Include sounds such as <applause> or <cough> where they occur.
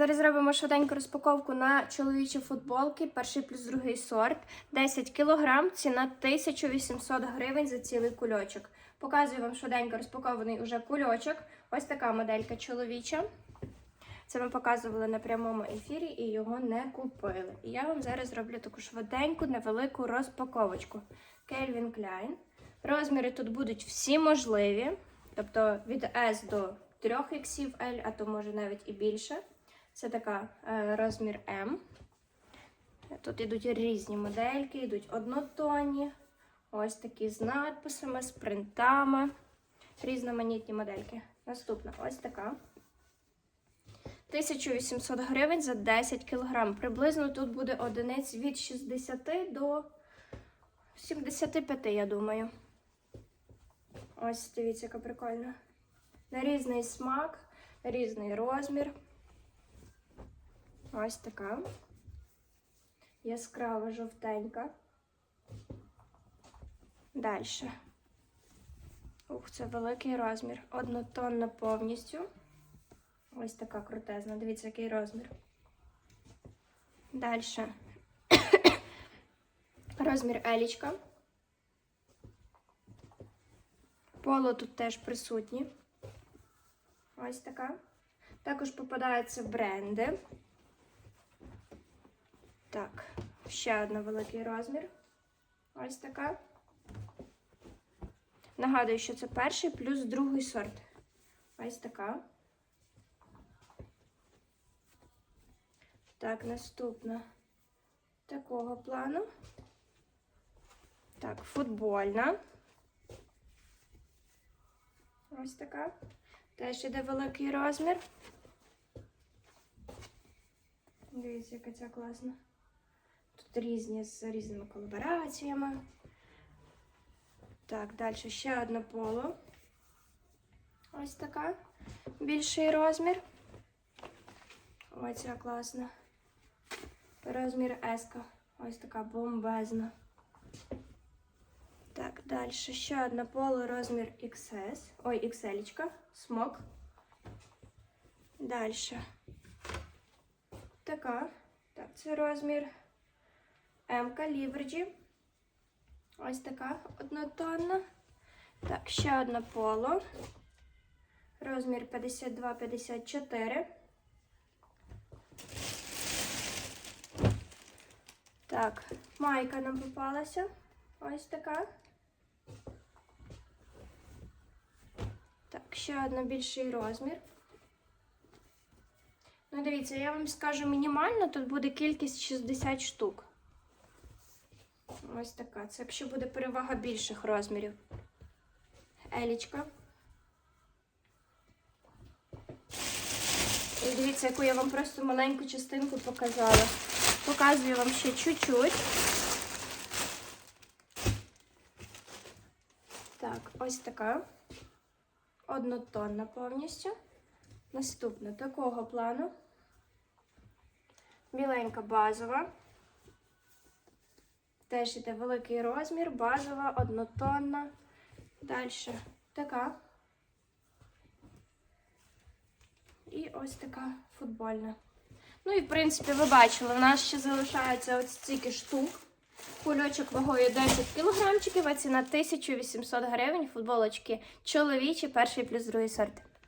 зараз зробимо швиденьку розпаковку на чоловічі футболки. Перший плюс другий сорт. 10 кг, ціна 1800 гривень за цілий кульочок. Показую вам швиденько розпакований уже кульочок. Ось така моделька чоловіча. Це ми показували на прямому ефірі і його не купили. І я вам зараз зроблю таку швиденьку, невелику розпаковочку. Calvin Klein. Розміри тут будуть всі можливі. Тобто від S до 3 іксів L, а то може навіть і більше. Це така е, розмір M. Тут йдуть різні модельки, йдуть однотонні. Ось такі з надписами, з принтами. Різноманітні модельки. Наступна ось така. 1800 гривень за 10 кг. Приблизно тут буде одиниць від 60 до 75, я думаю. Ось дивіться, яка прикольна. На різний смак, на різний розмір. Ось така. Яскрава жовтенька. Далі. Ух, це великий розмір. Однотонна повністю. Ось така крутезна. Дивіться, який розмір. Далі. <coughs> розмір елічка. Поло тут теж присутні. Ось така. Також попадаються бренди. Так, ще один великий розмір. Ось така. Нагадую, що це перший плюс другий сорт. Ось така. Так, наступна такого плану. Так, футбольна. Ось така. Теж іде великий розмір. Дивіться, яка ця класна. Тут різні з різними колабораціями. Так, далі ще одне поло. Ось така. Більший розмір. Ось ця класна. Розмір S. Ось така бомбезна. Так, далі ще одна поло розмір XS. Ой, XL. Смок. Далі. Така. Так, це розмір М Ліверджі. Ось така однотонна. Так, ще одна поло. Розмір 52-54. Так, майка нам попалася. Ось така. Так, ще один більший розмір. Ну, дивіться, я вам скажу мінімально, тут буде кількість 60 штук. Ось така. Це якщо буде перевага більших розмірів. Елічка. І дивіться, яку я вам просто маленьку частинку показала. Показую вам ще чуть-чуть. Так, ось така. Однотонна повністю. Наступна такого плану. Біленька базова. Теж іде великий розмір, базова, однотонна. Далі така. І ось така футбольна. Ну і, в принципі, ви бачили, у нас ще залишається ось стільки штук. Кульочок вагою 10 кілограмчиків, а ціна 1800 гривень. Футболочки чоловічі, перший плюс другий сорт.